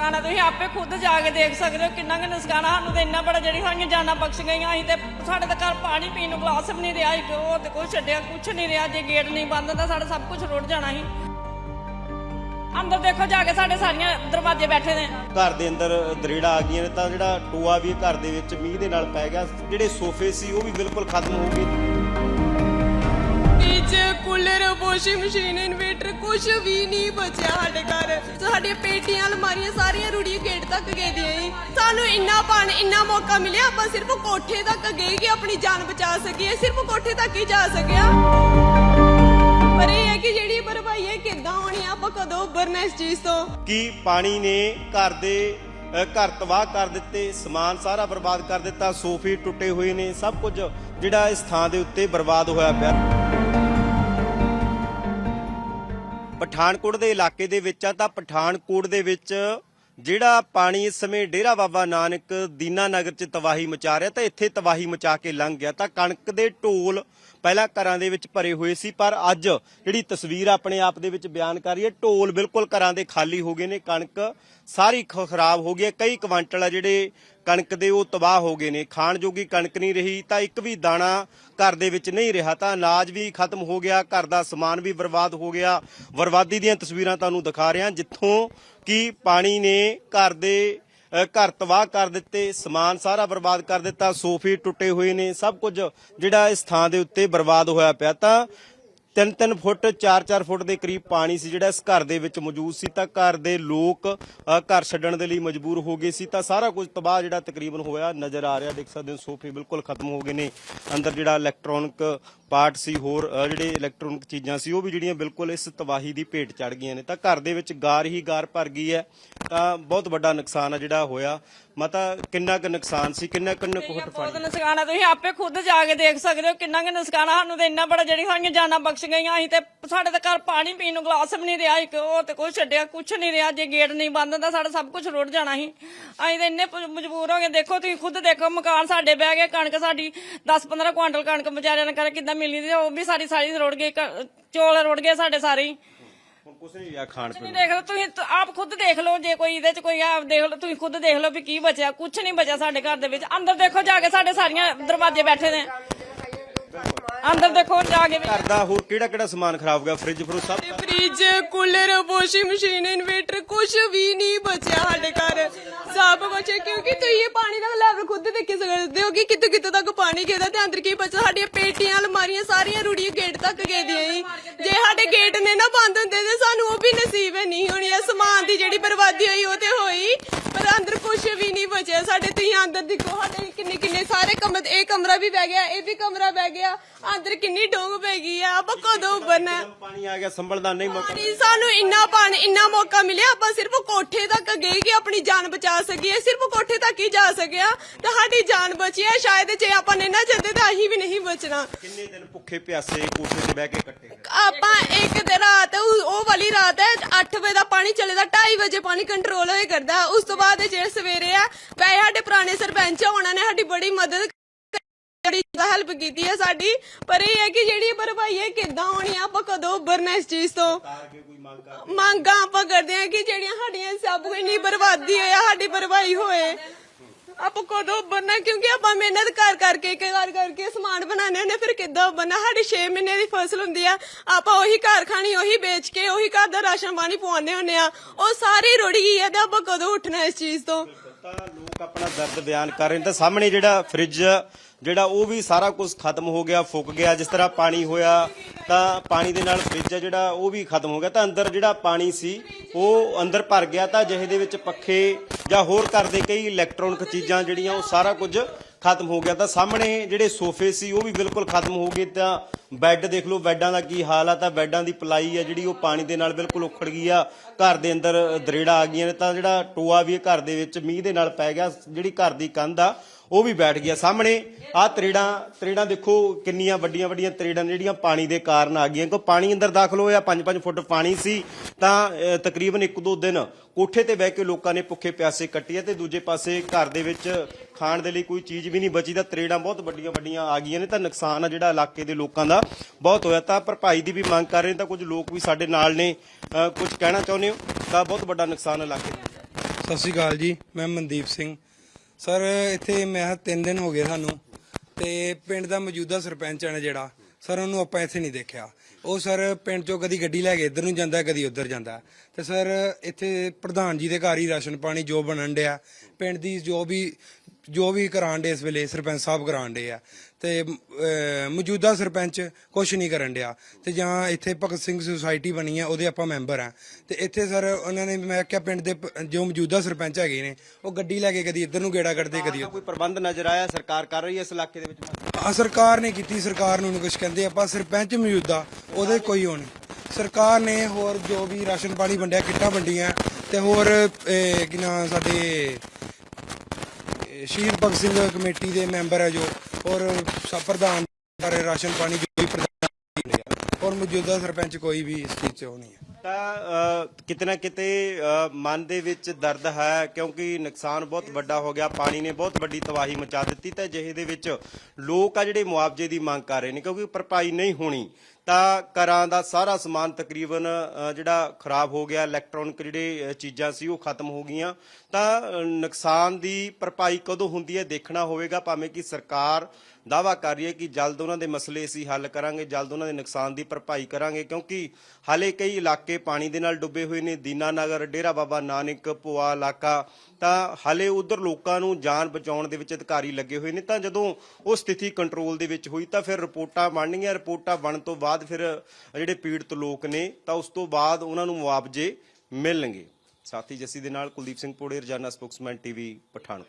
ਨੁਕਸਾਨ ਹੈ ਤੁਸੀਂ ਆਪੇ ਖੁਦ ਜਾ ਕੇ ਦੇਖ ਸਕਦੇ ਹੋ ਕਿੰਨਾ ਕੁ ਨੁਕਸਾਨ ਆ ਸਾਨੂੰ ਤੇ ਇੰਨਾ ਬੜਾ ਜਿਹੜੀ ਸਾਡੀਆਂ ਜਾਨਾਂ ਬਖਸ਼ ਗਈਆਂ। ਅਸੀਂ ਤੇ ਸਾਡੇ ਤਾਂ ਘਰ ਪਾਣੀ ਪੀਣ ਨੂੰ ਗਲਾਸ ਵੀ ਨਹੀਂ ਰਿਹਾ, ਇੱਕ ਉਹ ਤੇ ਕੁਛ ਛੱਡਿਆ, ਕੁਛ ਨਹੀਂ ਰਿਹਾ, ਜੇ ਗੇਟ ਨਹੀਂ ਬੰਦ ਹੁੰਦਾ ਸਾਡਾ ਸਭ ਕੁਝ ਰੁੜ ਜਾਣਾ ਸੀ। ਅੰਦਰ ਦੇਖੋ ਜਾ ਕੇ ਸਾਡੇ ਸਾਰੀਆਂ ਦਰਵਾਜ਼ੇ ਬੈਠੇ ਨੇ। ਘਰ ਦੇ ਅੰਦਰ ਦਰੇੜਾ ਆ ਗਈਆਂ ਨੇ, ਤਾਂ ਜਿਹੜਾ ਟੋਆ ਵੀ ਘਰ ਦੇ ਵਿੱਚ ਮੀਂਹ ਦੇ ਨਾਲ ਪੈ ਗਿਆ, ਜਿਹੜੇ ਸੋਫੇ ਸੀ ਉਹ ਵੀ ਬਿਲਕੁਲ ਖਤਮ ਹੋ ਗਏ। Fridge cooler, washing machine, inverter ਕੁਝ ਵੀ ਨਹੀਂ ਬਚਿਆ ਸਾਡੇ ਘਰ। ਸਾਡੀਆਂ ਪੇਟੀਆਂ, ਅਲਮਾਰੀਆਂ ਸਾਰੀਆਂ ਰੁੜੀਆਂ ਗੇਟ ਤੱਕ ਗਏ ਦੀਆਂ ਸੀ ਸਾਨੂੰ ਇੰਨਾ ਪਾਣੀ, ਇੰਨਾ ਮੌਕਾ ਮਿਲਿਆ, ਆਪਾਂ ਸਿਰਫ ਕੋਠੇ ਤੱਕ ਗਏ ਕਿ ਆਪਣੀ ਜਾਨ ਬਚਾ ਸਕੀਏ। ਸਿਰਫ ਕੋਠੇ ਤੱਕ ਹੀ ਜਾ ਸਕਿਆ। ਪਰ ਇਹ ਹੈ ਕਿ ਜਿਹੜੀ ਭਰਪਾਈ ਹੈ ਕਿੱਦਾਂ ਹੋਣੀ ਆ, ਆਪਾਂ ਕਦੋਂ ਉੱਭਰਨਾ ਇਸ ਚੀਜ਼ ਤੋਂ? ਕੀ ਪਾਣੀ ਨੇ ਘਰ ਦੇ ਘਰ ਤਬਾਹ ਕਰ ਦਿੱਤੇ, ਸਮਾਨ ਸਾਰਾ ਬਰਬਾਦ ਕਰ ਦਿੱਤਾ, ਸੋਫੇ ਟੁੱਟੇ ਹੋਏ ਨੇ, ਸਭ ਕੁਝ ਜਿਹੜਾ ਇਸ ਥਾਂ ਦੇ ਉੱਤੇ ਬਰਬਾਦ ਹੋਇਆ ਪਿਆ। ਪਠਾਨਕੋਟ ਦੇ ਇਲਾਕੇ ਦੇ ਵਿੱਚ ਆ, ਤਾਂ ਪਠਾਨਕੋਟ ਦੇ ਵਿੱਚ ਜਿਹੜਾ ਪਾਣੀ ਇਸ ਸਮੇਂ ਡੇਰਾ ਬਾਬਾ ਨਾਨਕ ਦੀਨਾ ਨਗਰ ਚ ਤਬਾਹੀ ਮਚਾ ਰਿਹਾ, ਤਾਂ ਇੱਥੇ ਤਬਾਹੀ ਮਚਾ ਕੇ ਲੰਘ ਗਿਆ। ਤਾਂ ਕਣਕ ਦੇ ਢੋਲ ਪਹਿਲਾਂ ਘਰਾਂ ਦੇ ਵਿੱਚ ਭਰੇ ਹੋਏ ਸੀ, ਪਰ ਅੱਜ ਜਿਹੜੀ ਤਸਵੀਰ ਆਪਣੇ ਆਪ ਦੇ ਵਿੱਚ ਬਿਆਨ ਕਰ ਰਹੀ ਹੈ, ਢੋਲ ਬਿਲਕੁਲ ਘਰਾਂ ਦੇ ਖਾਲੀ ਹੋ ਗਏ ਨੇ, ਕਣਕ ਸਾਰੀ ਖ- ਖਰਾਬ ਹੋ ਗਈ ਹੈ। ਕਈ ਕੁਆਂਟਲ ਆ ਜਿਹੜੇ ਕਣਕ ਦੇ ਉਹ ਤਬਾਹ ਹੋ ਗਏ ਨੇ। ਖਾਣ ਜੋਗੀ ਕਣਕ ਨਹੀਂ ਰਹੀ ਤਾਂ ਇੱਕ ਵੀ ਦਾਣਾ ਘਰ ਦੇ ਵਿੱਚ ਨਹੀਂ ਰਿਹਾ ਤਾਂ ਅਨਾਜ ਵੀ ਖਤਮ ਹੋ ਗਿਆ, ਘਰ ਦਾ ਸਮਾਨ ਵੀ ਬਰਬਾਦ ਹੋ ਗਿਆ। ਬਰਬਾਦੀ ਦੀਆਂ ਤਸਵੀਰਾਂ ਤੁਹਾਨੂੰ ਦਿਖਾ ਰਿਹਾ। ਜਿੱਥੋਂ ਕਿ ਪਾਣੀ ਨੇ ਘਰ ਦੇ ਘਰ ਤਬਾਹ ਕਰ ਦਿੱਤੇ, ਸਮਾਨ ਸਾਰਾ ਬਰਬਾਦ ਕਰ ਦਿੱਤਾ, ਸੋਫੇ ਟੁੱਟੇ ਹੋਏ ਨੇ, ਸਭ ਕੁਝ ਜਿਹੜਾ ਇਸ ਥਾਂ ਦੇ ਉੱਤੇ ਬਰਬਾਦ ਹੋਇਆ ਪਿਆ। ਤਾਂ 3-3 ਫੁੱਟ 4-4 ਫੁੱਟ ਦੇ ਕਰੀਬ ਪਾਣੀ ਸੀ ਜਿਹੜਾ ਇਸ ਘਰ ਦੇ ਵਿੱਚ ਮੌਜੂਦ ਸੀ। ਤਾਂ ਘਰ ਦੇ ਲੋਕ ਘਰ ਛੱਡਣ ਦੇ ਲਈ ਮਜਬੂਰ ਹੋ ਗਏ ਸੀ। ਤਾਂ ਸਾਰਾ ਕੁਝ ਤਬਾਹ ਜਿਹੜਾ ਤਕਰੀਬਨ ਹੋਇਆ ਨਜ਼ਰ ਆ ਰਿਹਾ। ਦੇਖ ਸਕਦੇ ਹੋ, ਸੋਫੇ ਬਿਲਕੁਲ ਖਤਮ ਹੋ ਗਏ ਨੇ। ਅੰਦਰ ਜਿਹੜਾ ਇਲੈਕਟ੍ਰੋਨਿਕ ਪਾਰਟ ਸੀ ਹੋਰ ਜਿਹੜੇ ਇਲੈਕਟ੍ਰੋਨਿਕ ਚੀਜ਼ਾਂ ਸੀ ਉਹ ਵੀ ਜਿਹੜੀਆਂ ਬਿਲਕੁਲ ਇਸ ਤਬਾਹੀ ਦੀ ਭੇਟ ਚੜ ਗਈਆਂ ਨੇ। ਤਾਂ ਘਰ ਦੇ ਵਿੱਚ ਗਾਰ ਹੀ ਗਾਰ ਭਰ ਗਈ ਹੈ ਤਾਂ ਬਹੁਤ ਵੱਡਾ ਨੁਕਸਾਨ ਆ ਜਿਹੜਾ ਹੋਇਆ। ਮਤਾ ਕਿੰਨਾ ਕੁ ਨੁਕਸਾਨ ਸੀ ਕਿੰਨਾ ਕੁ ਫੁੱਟ ਬਹੁਤ ਨੁਕਸਾਨ ਹੈ ਤੁਸੀਂ ਆਪੇ ਖੁਦ ਜਾ ਕੇ ਦੇਖ ਸਕਦੇ ਹੋ ਕਿੰਨਾ ਕੁ ਨੁਕਸਾਨ ਆ। ਸਾਨੂੰ ਤੇ ਇੰਨਾ ਬੜਾ ਜਿਹੜੀ ਸਾਡੀਆਂ ਜਾਨਾਂ ਬਖਸ਼ ਗਈਆਂ। ਅਸੀਂ ਤੇ ਸਾਡੇ ਤਾਂ ਘਰ ਪਾਣੀ ਪੀਣ ਨੂੰ ਗਲਾਸ ਵੀ ਨਹੀਂ ਰਿਹਾ। ਇੱਕ ਉਹ ਤੇ ਕੁਛ ਛੱਡਿਆ ਕੁਛ ਨਹੀਂ ਰਿਹਾ। ਜੇ ਗੇਟ ਨਹੀਂ ਬੰਦ ਹੁੰਦਾ ਸਾਡਾ ਸਭ ਕੁਝ ਰੁੜ ਜਾਣਾ ਸੀ। ਅਸੀਂ ਤੇ ਇੰਨੇ ਪ- ਮਜਬੂਰ ਹੋ ਗਏ। ਦੇਖੋ ਤੁਸੀਂ ਖੁਦ ਦੇਖੋ ਮਕਾਨ ਸਾਡੇ ਬਹਿ ਗਏ। ਕਣਕ ਸਾਡੀ 10-15 ਕੁਆਂਟਲ ਕਣਕ ਵਿਚਾਰਿਆਂ ਨੇ ਕਰ ਕਿੱਦਾਂ ਮਿਲਣੀ ਸੀ ਉਹ ਵੀ ਸਾਰੀ ਸਾਰੀ ਰੁੜ ਗਈ ਕ- ਚੌਲ ਰੁੜ ਗਏ ਸਾਡੇ ਸਾਰੇ ਹੀ। ਹੁਣ ਕੁਛ ਨਹੀਂ ਰਿਹਾ ਖਾਣ ਤੁਸੀਂ ਪੀਣ। ਦੇਖ ਲਓ ਤੁਸੀਂ ਤ- ਆਪ ਖੁਦ ਦੇਖ ਲਓ ਜੇ ਕੋਈ ਇਹਦੇ ਚ ਕੋਈ ਆਪ ਦੇਖ ਲਓ ਤੁਸੀਂ ਖੁਦ ਦੇਖ ਲਓ ਵੀ ਕੀ ਬਚਿਆ ਕੁਝ ਨਹੀਂ ਬਚਿਆ ਸਾਡੇ ਘਰ ਦੇ ਵਿੱਚ। ਅੰਦਰ ਦੇਖੋ ਜਾ ਕੇ ਸਾਡੇ ਸਾਰੀਆਂ ਦਰਵਾਜ਼ੇ ਬੈਠੇ ਨੇ। ਅੰਦਰ ਦੇਖੋ ਜਾ ਕੇ ਵੀ ਘਰ ਦਾ ਹੋਰ ਕਿਹੜਾ ਕਿਹੜਾ ਸਮਾਨ ਖਰਾਬ ਹੋ ਗਿਆ? ਫ੍ਰਿਜ ਫਰੂ ਸਭ fridge cooler washing machine inverter ਕੁਝ ਵੀ ਨਹੀਂ ਬਚਿਆ ਸਾਡੇ ਘਰ ਸਭ ਕਿਉਂਕਿ ਤੁਸੀਂ ਇਹ ਪਾਣੀ ਦਾ ਲੈਵਲ ਖੁਦ ਦੇਖ ਸਕਦੇ ਹੋ ਕਿ ਕਿੱਥੇ ਕਿੱਥੇ ਤੱਕ ਪਾਣੀ ਗਿਰਦਾ ਤੇ ਅੰਦਰ ਕੀ ਬਚਾ ਸਾਡੀਆਂ ਪੇਟੀਆਂ, ਅਲਮਾਰੀਆਂ, ਸਾਰੀਆਂ ਰੁੜੀਆਂ ਗੇਟ ਤੱਕ ਗਏ ਦੀਆਂ ਸੀ ਜੇ ਸਾਡੇ ਗੇਟ ਨੇ ਨਾ ਬੰਦ ਹੁੰਦੇ ਤੇ ਸਾਨੂੰ ਉਹ ਵੀ ਨਸੀਬ ਹੈ ਨਹੀਂ ਹੋਣੀ। ਇਹ ਸਮਾਨ ਦੀ ਜਿਹੜੀ ਬਰਬਾਦੀ ਹੋਈ, ਉਹ ਤੇ ਹੋਈ। ਪਰ ਅੰਦਰ ਕੁਝ ਵੀ ਨਹੀਂ ਬਚਿਆ। ਸਾਡੇ ਤੁਸੀਂ ਅੰਦਰ ਦੇਖੋ, ਸਾਡੇ ਸਾਰੇ ਕਮਰੇ ਇਹ ਕਮਰਾ ਵੀ ਬਹਿ ਗਿਆ ਇਹ ਵੀ ਕਮਰਾ ਬਹਿ ਗਿਆ। ਅੰਦਰ ਕਿੰਨੀ ਡੋਂਗ ਪੈ ਗਈ ਆ ਆਪਾਂ ਕਦੋਂ ਉੱਭਰਨਾ? ਪਾਣੀ ਆ ਗਿਆ ਸੰਭਲਦਾ ਨਹੀਂ ਮੌਕਾ। ਪਾਣੀ ਸਾਨੂੰ ਇੰਨਾ ਪਾਣੀ ਇੰਨਾ ਮੌਕਾ ਮਿਲਿਆ ਆਪਾਂ ਸਿਰਫ ਕੋਠੇ ਤੱਕ ਗਏ ਕਿ ਆਪਣੀ ਜਾਨ ਬਚਾ ਸਕੀਏ। ਸਿਰਫ ਕੋਠੇ ਤੱਕ ਹੀ ਜਾ ਸਕਿਆ ਤੇ ਸਾਡੀ ਜਾਨ ਬਚੀ ਹੈ ਸ਼ਾਇਦ ਜੇ ਆਪਾਂ ਨੇ ਨਾ ਜਾਂਦੇ ਤਾਂ ਅਸੀਂ ਵੀ ਨਹੀਂ ਬਚਣਾ। ਕਿੰਨੇ ਦਿਨ ਭੁੱਖੇ ਪਿਆਸੇ ਕੋਠੇ ਤੇ ਬਹਿ ਕੇ ਕੱਟੇ ਆਪਾਂ ਇੱਕ ਤੇ ਰਾਤ ਉਹ ਉਹ ਵਾਲੀ ਰਾਤ ਹੈ 8 ਵਜੇ ਦਾ ਪਾਣੀ ਚੱਲੇਦਾ 2:30 ਵਜੇ ਪਾਣੀ ਕੰਟਰੋਲ ਹੋਏ ਕਰਦਾ। ਉਸ ਤੋਂ ਬਾਅਦ ਜਿਹੜੇ ਸਵੇਰੇ ਆ ਵੈਸੇ ਸਾਡੇ ਪੁਰਾਣੇ ਸਰਪੰਚ ਆ, ਉਹਨਾਂ ਨੇ ਸਾਡੀ ਬੜੀ ਮਦਦ ਜਿਹੜੀ ਹੈਲਪ ਕੀਤੀ ਹੈ ਸਾਡੀ ਪਰ ਇਹ ਹੈ ਕਿ ਜਿਹੜੀ ਭਰਪਾਈ ਹੈ ਕਿੱਦਾਂ ਹੋਣੀ ਆ ਆਪਾਂ ਕਦੋਂ ਉੱਭਰਨਾ ਇਸ ਚੀਜ਼ ਤੋਂ? ਮੰਗ ਆਪਾਂ ਕਰਦੇ ਹਾਂ ਕਿ ਜਿਹੜੀਆਂ ਸਾਡੀਆਂ ਸਭ ਨਹੀਂ ਬਰਬਾਦੀ ਹੋਇਆ ਸਾਡੀ ਭਰਪਾਈ ਹੋਏ। ਆਪਾਂ ਕਦੋਂ ਬੰਨਾ ਕਿਉਂਕਿ ਆਪਾਂ ਮਿਹਨਤ ਕਰ ਕਰਕੇ ਕਰ ਕਰਕੇ ਸਮਾਨ ਬਣਾਉਂਦੇ ਹੁੰਦੇ ਫਿਰ ਕਿੱਦਾਂ ਬੰਨਾ ਸਾਡੀ 6 ਮਹੀਨੇ ਦੀ ਫਸਲ ਹੁੰਦੀ ਆ ਆਪਾਂ ਉਹੀ ਘਰ ਖਾਣੀ ਉਹੀ ਵੇਚ ਕੇ ਉਹੀ ਘਰ ਦਾ ਰਾਸ਼ਨ ਪਾਣੀ ਪਵਾਉਂਦੇ ਹੁੰਦੇ ਆ ਉਹ ਸਾਰੀ ਰੁੜ ਗਈ ਹੈ ਤੇ ਆਪਾਂ ਕਦੋਂ ਉੱਠਣਾ ਇਸ ਚੀਜ਼ ਤੋਂ? ਤਾਂ ਲੋਕ ਆਪਣਾ ਦਰਦ ਬਿਆਨ ਕਰ ਰਹੇ ਨੇ ਤਾਂ ਸਾਹਮਣੇ ਜਿਹੜਾ ਫ੍ਰਿਜ ਜਿਹੜਾ ਉਹ ਵੀ ਸਾਰਾ ਕੁਝ ਖਤਮ ਹੋ ਗਿਆ, ਫੁੱਕ ਗਿਆ, ਜਿਸ ਤਰ੍ਹਾਂ ਪਾਣੀ ਹੋਇਆ ਤਾਂ ਪਾਣੀ ਦੇ ਨਾਲ ਫ੍ਰਿਜ ਜਿਹੜਾ, ਉਹ ਵੀ ਖਤਮ ਹੋ ਗਿਆ। ਤਾਂ ਅੰਦਰ ਜਿਹੜਾ ਪਾਣੀ ਸੀ, ਉਹ ਅੰਦਰ ਭਰ ਗਿਆ ਤਾਂ ਜਿਹੇ ਦੇ ਵਿੱਚ ਪੱਖੇ ਜਾਂ ਹੋਰ ਘਰ ਦੇ ਕਈ ਇਲੈਕਟ੍ਰੋਨਿਕ ਚੀਜ਼ਾਂ ਜਿਹੜੀਆਂ, ਉਹ ਸਾਰਾ ਕੁਝ ਖਤਮ ਹੋ ਗਿਆ। ਤਾਂ ਸਾਹਮਣੇ ਜਿਹੜੇ ਸੋਫੇ ਸੀ, ਉਹ ਵੀ ਬਿਲਕੁਲ ਖਤਮ ਹੋ ਗਏ। ਤਾਂ ਬੈੱਡ ਦੇਖ ਲਓ, ਬੈੱਡਾਂ ਦਾ ਕੀ ਹਾਲ ਆ, ਤਾਂ ਬੈੱਡਾਂ ਦੀ ਪਲਾਈ ਆ ਜਿਹੜੀ, ਉਹ ਪਾਣੀ ਦੇ ਨਾਲ ਬਿਲਕੁਲ ਉਖੜ ਗਈ ਆ। ਘਰ ਦੇ ਅੰਦਰ ਦਰੇੜਾ ਆ ਗਈਆਂ ਨੇ, ਤਾਂ ਜਿਹੜਾ ਟੋਆ ਵੀ ਇਹ ਘਰ ਦੇ ਵਿੱਚ, ਮੀਂਹ ਦੇ ਨਾਲ ਪੈ ਗਿਆ। ਜਿਹੜੀ ਘਰ ਦੀ ਕੰਧ ਆ ਉਹ ਵੀ ਬੈਠ ਗਿਆ ਸਾਹਮਣੇ। ਆ ਤਰੇੜਾਂ ਤਰੇੜਾਂ ਦੇਖੋ ਕਿੰਨੀਆਂ ਵੱਡੀਆਂ ਵੱਡੀਆਂ ਤਰੇੜਾਂ ਜਿਹੜੀਆਂ ਪਾਣੀ ਦੇ ਕਾਰਨ ਆ ਗਈਆਂ। ਕਿਉਂ ਪਾਣੀ ਅੰਦਰ ਦਾਖਲ ਹੋਇਆ 5-5 ਫੁੱਟ ਪਾਣੀ ਸੀ। ਤਾਂ ਤਕਰੀਬਨ 1-2 ਦਿਨ ਕੋਠੇ ਤੇ ਬਹਿ ਕੇ ਲੋਕਾਂ ਨੇ ਭੁੱਖੇ ਪਿਆਸੇ ਕੱਟੇ ਤੇ ਦੂਜੇ ਪਾਸੇ ਘਰ ਦੇ ਵਿੱਚ ਖਾਣ ਦੇ ਲਈ ਕੋਈ ਚੀਜ਼ ਵੀ ਨਹੀਂ ਬਚੀ। ਤਾਂ ਤਰੇੜਾਂ ਬਹੁਤ ਵੱਡੀਆਂ ਵੱਡੀਆਂ ਆ ਗਈਆਂ ਨੇ। ਤਾਂ ਨੁਕਸਾਨ ਆ ਜਿਹੜਾ ਇਲਾਕੇ ਦੇ ਲੋਕਾਂ ਦਾ ਬਹੁਤ ਹੋਇਆ। ਤਾਂ ਭਰਪਾਈ ਦੀ ਵੀ ਮੰਗ ਕਰ ਰਹੇ ਤਾਂ ਕੁਝ ਲੋਕ ਵੀ ਸਾਡੇ ਨਾਲ ਨੇ। ਅਹ, ਕੁਝ ਕਹਿਣਾ ਚਾਹੁੰਦੇ ਹੋ? ਤਾਂ ਬਹੁਤ ਵੱਡਾ ਨੁਕਸਾਨ ਇਲਾਕੇ ਦਾ। ਸਤਿ ਸ਼੍ਰੀ ਅਕਾਲ ਜੀ। ਮੈਂ ਮਨਦੀਪ ਸਿੰਘ। ਸਰ, ਇੱਥੇ ਮੈਂ 3 ਦਿਨ ਹੋ ਗਏ ਸਾਨੂੰ ਤੇ ਪਿੰਡ ਦਾ ਮੌਜੂਦਾ ਸਰਪੰਚ ਹੈ ਨਾ ਜਿਹੜਾ, ਸਰ, ਉਹਨੂੰ ਆਪਾਂ ਇੱਥੇ ਨਹੀਂ ਦੇਖਿਆ। ਉਹ ਸਰ ਪਿੰਡ ਚੋਂ ਕਦੀ ਗੱਡੀ ਲੈ ਕੇ ਇੱਧਰ ਨੂੰ ਜਾਂਦਾ, ਕਦੀ ਉੱਧਰ ਜਾਂਦਾ। ਤੇ ਸਰ, ਇੱਥੇ ਪ੍ਰਧਾਨ ਜੀ ਦੇ ਘਰ ਹੀ ਰਾਸ਼ਨ ਪਾਣੀ ਜੋ ਬਣਨ ਡਿਆ। ਪਿੰਡ ਦੀ ਜੋ ਵੀ ਜੋ ਵੀ ਕਰਾਣ ਡੇ ਇਸ ਵੇਲੇ ਸਰਪੰਚ ਸਾਹਿਬ ਕਰਾਣ ਡੇ ਆ। ਤੇ ਅਹ, ਮੌਜੂਦਾ ਸਰਪੰਚ ਕੁਝ ਨਹੀਂ ਕਰਨ ਡਿਆ। ਤੇ ਜਾਂ ਇੱਥੇ ਭਗਤ ਸਿੰਘ ਸੁਸਾਇਟੀ ਬਣੀ ਆ ਉਹਦੇ ਆਪਾਂ ਮੈਂਬਰ ਆ। ਤੇ ਇੱਥੇ ਸਰ ਉਹਨਾਂ ਨੇ ਮੈਂ ਕਿਹਾ ਪਿੰਡ ਦੇ ਪ- ਜੋ ਮੌਜੂਦਾ ਸਰਪੰਚ ਹੈਗੇ ਨੇ ਉਹ ਗੱਡੀ ਲੈ ਕੇ ਕਦੀ ਇੱਧਰ ਨੂੰ ਗੇੜਾ ਕੱਢਦੇ ਕਦੀ। ਕੋਈ ਪ੍ਰਬੰਧ ਨਜ਼ਰ ਆਇਆ ਸਰਕਾਰ ਕਰ ਰਹੀ ਹੈ ਇਸ ਇਲਾਕੇ ਦੇ ਵਿੱਚ? ਆ ਸਰਕਾਰ ਨੇ ਕੀਤੀ ਸਰਕਾਰ ਨੂੰ ਕੁਝ ਕਹਿੰਦੇ ਆਪਾਂ ਸਰਪੰਚ ਮੌਜੂਦਾ ਉਹਦੇ ਕੋਈ ਨਹੀਂ। ਸਰਕਾਰ ਨੇ ਹੋਰ ਜੋ ਵੀ ਰਾਸ਼ਨ ਪਾਣੀ ਵੰਡਿਆ ਕਿੱਟਾਂ ਵੰਡੀਆਂ ਤੇ ਹੋਰ ਇਹ, ਕੀ ਨਾਂ ਸਾਡੇ ਸ਼ਹੀਦ ਭਗਤ ਸਿੰਘ ਕਮੇਟੀ ਦੇ ਮੈਂਬਰ ਹੈ ਜੋ, ਔਰ ਸਭ ਪ੍ਰਧਾਨ ਬਾਰੇ ਰਾਸ਼ਨ ਪਾਣੀ ਜੋ ਵੀ ਪ੍ਰਧਾਨ ਔਰ ਮੌਜੂਦਾ ਸਰਪੰਚ ਕੋਈ ਵੀ ਇਸ ਚੀਜ਼ 'ਚ ਉਹ ਨਹੀਂ ਹੈ। ਤਾਂ ਕਿਤੇ ਨਾ ਕਿਤੇ ਮਨ ਦੇ ਵਿੱਚ ਦਰਦ ਹੈ, ਕਿਉਂਕਿ ਨੁਕਸਾਨ ਬਹੁਤ ਵੱਡਾ ਹੋ ਗਿਆ, ਪਾਣੀ ਨੇ ਬਹੁਤ ਵੱਡੀ ਤਬਾਹੀ ਮਚਾ ਦਿੱਤੀ, ਤੇ ਜਿਹੇ ਦੇ ਵਿੱਚ ਲੋਕ ਆ ਜਿਹੜੇ ਮੁਆਵਜ਼ੇ ਦੀ ਮੰਗ ਕਰ ਰਹੇ ਨੇ, ਕਿਉਂਕਿ ਭਰਪਾਈ ਨਹੀਂ ਹੋਣੀ। ਤਾਂ ਘਰਾਂ ਦਾ ਸਾਰਾ ਸਮਾਨ ਤਕਰੀਬਨ ਜਿਹੜਾ ਖਰਾਬ ਹੋ ਗਿਆ ਇਲੈਕਟ੍ਰੋਨਿਕ ਜਿਹੜੇ ਚੀਜ਼ਾਂ ਸੀ, ਉਹ ਖਤਮ ਹੋ ਗਈਆਂ। ਤਾਂ ਨੁਕਸਾਨ ਦੀ ਭਰਪਾਈ ਕਦੋਂ ਹੁੰਦੀ ਹੈ ਦੇਖਣਾ ਹੋਵੇਗਾ, ਭਾਵੇਂ ਕਿ ਸਰਕਾਰ ਦਾਵਾ ਕਰ ਰਹੀ ਹੈ ਕਿ ਜਲਦ ਉਹਨਾਂ ਦੇ ਮਸਲੇ ਅਸੀਂ ਹੱਲ ਕਰਾਂਗੇ, ਜਲਦ ਉਹਨਾਂ ਦੇ ਨੁਕਸਾਨ ਦੀ ਭਰਪਾਈ ਕਰਾਂਗੇ, ਕਿਉਂਕਿ ਹਾਲੇ ਕਈ ਇਲਾਕੇ ਪਾਣੀ ਦੇ ਨਾਲ ਡੁੱਬੇ ਹੋਏ ਨੇ, ਦੀਨਾਨਗਰ, ਡੇਰਾ ਬਾਬਾ ਨਾਨਕ, ਭੋਆ ਇਲਾਕਾ, ਤਾਂ ਹਾਲੇ ਉਧਰ ਲੋਕਾਂ ਨੂੰ ਜਾਨ ਬਚਾਉਣ ਦੇ ਵਿੱਚ ਅਧਿਕਾਰੀ ਲੱਗੇ ਹੋਏ ਨੇ। ਤਾਂ ਜਦੋਂ ਉਹ ਸਥਿਤੀ ਕੰਟਰੋਲ ਦੇ ਵਿੱਚ ਹੋਈ, ਤਾਂ ਫਿਰ ਰਿਪੋਰਟਾਂ ਬਣਨਗੀਆਂ, ਰਿਪੋਰਟਾਂ ਬਣਨ ਤੋਂ ਬਾਅਦ ਫਿਰ ਜਿਹੜੇ ਪੀੜਤ ਲੋਕ ਨੇ, ਤਾਂ ਉਸ ਤੋਂ ਬਾਅਦ ਉਹਨਾਂ ਨੂੰ ਮੁਆਵਜ਼ੇ ਮਿਲਣਗੇ। ਸਾਥੀ ਜੱਸੀ ਦੇ ਨਾਲ ਕੁਲਦੀਪ ਸਿੰਘ ਪੋੜੇ, ਰਜਾਨਾ ਸਪੋਕਸਮੈਨ ਟੀਵੀ, ਪਠਾਨਕੋਟ।